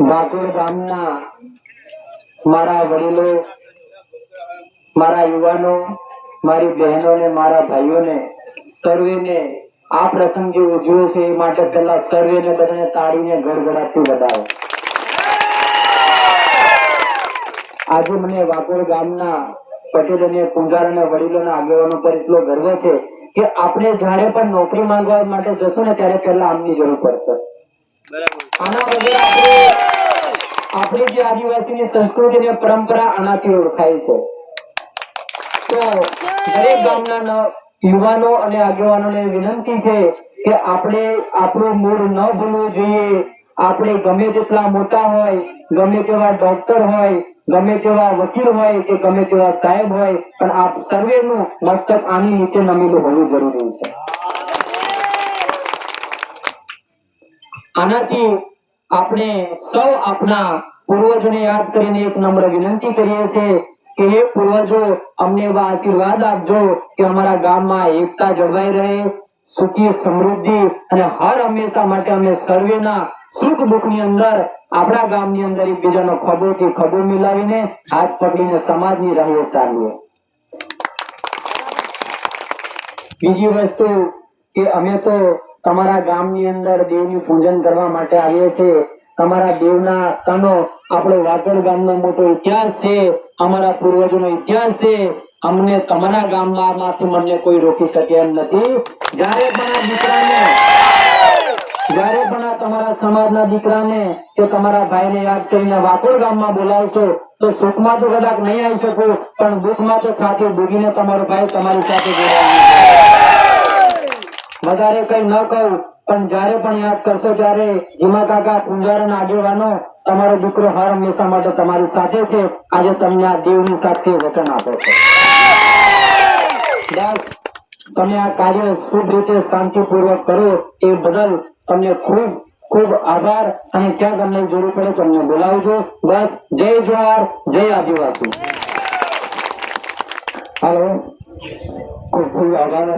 બાકોર ગામના મારા વડીલો, મારા યુવાનો, મારી બહેનો ને મારા ભાઈઓને, સર્વેને આ પ્રસંગ જે ઉજવ્યો છે, એ માટે પહેલા સર્વેને બધાને તાળીને ગડગડાટથી વધાવો આજે મને વાકોડ ગામના પટેલ અને કુંજાર અને વડીલોના આગેવાનો પર એટલો ગર્વ છે કે આપણે જ્યારે પણ નોકરી માંગવા માટે જશું ને ત્યારે પહેલા આમની જરૂર પડશે. આના વગર આપણે આપણી જે આદિવાસીની સંસ્કૃતિ ને પરંપરા આનાથી ઓળખાય છે. તો દરેક ગામના યુવાનો અને આગેવાનોને વિનંતી છે કે આપણે આપણું મૂળ ન ભૂલવું જોઈએ. આપણે ગમે તેટલા મોટા હોય ગમે તેવા ડોક્ટર હોય ગમે તેવા વકીલ હોય કે ગમે તેવા સાહેબ હોય, પણ આપ સર્વેનું મસ્તક આની નીચે નમેલું હોવું જરૂરી છે. આનાથી આપણે સૌ આપણા પૂર્વજોને યાદ કરીને એક નમ્ર વિનંતી કરીએ છીએ કે હે પૂર્વજો, અમને એવા આશીર્વાદ આપજો કે અમારા ગામમાં એકતા જળવાઈ રહે, સુખી સમૃદ્ધિ અને હર હંમેશા માટે અમે સર્વેના સુખ દુઃખની અંદર આપણા ગામની અંદર એકબીજાનો ખભોથી ખભો મિલાવીને હાથ પકડીને સમાજની રાહે ચાલીએ બીજી વસ્તુ કે અમે તો તમારા ગામની અંદર દેવની પૂજન કરવા માટે આવીએ છીએ. તમારા દેવના સ્થાનો આપણો વાગડ ગામનો મોટો ઇતિહાસ છે, અમારા પૂર્વજોનો ઇતિહાસ છે. અમને તમારા ગામમાં માંથી મને કોઈ રોકી શકે એમ નથી જ્યારે પણ આ તમારા સમાજના દીકરાને કે તમારા ભાઈને યાદ કરીને વાપોર ગામમાં બોલાવશો, તો સુખમાં તો કદાચ નહીં આવી શકું, પણ દુઃખમાં તો સાથે ડૂબીને તમારો ભાઈ તમારી સાથે વધારે કઈ ન કહું, પણ જયારે પણ યાદ કરશો ત્યારે ધીમા કાકા કુંજારન આગેવાનો, તમારો દીકરો હર હંમેશા માટે તમારી સાથે છે. આજે તમને આ દેવની સાક્ષી વચન આપે છે. તમે આ કાર્ય શુભ રીતે શાંતિપૂર્વક કરો, એ બદલ તમને ખૂબ ખૂબ આભાર અને ક્યાં તમને જરૂર પડે તમને બોલાવજો. બસ જય જવાહર જય આદિવાસી. હાલો. ખૂબ ખૂબ આભાર.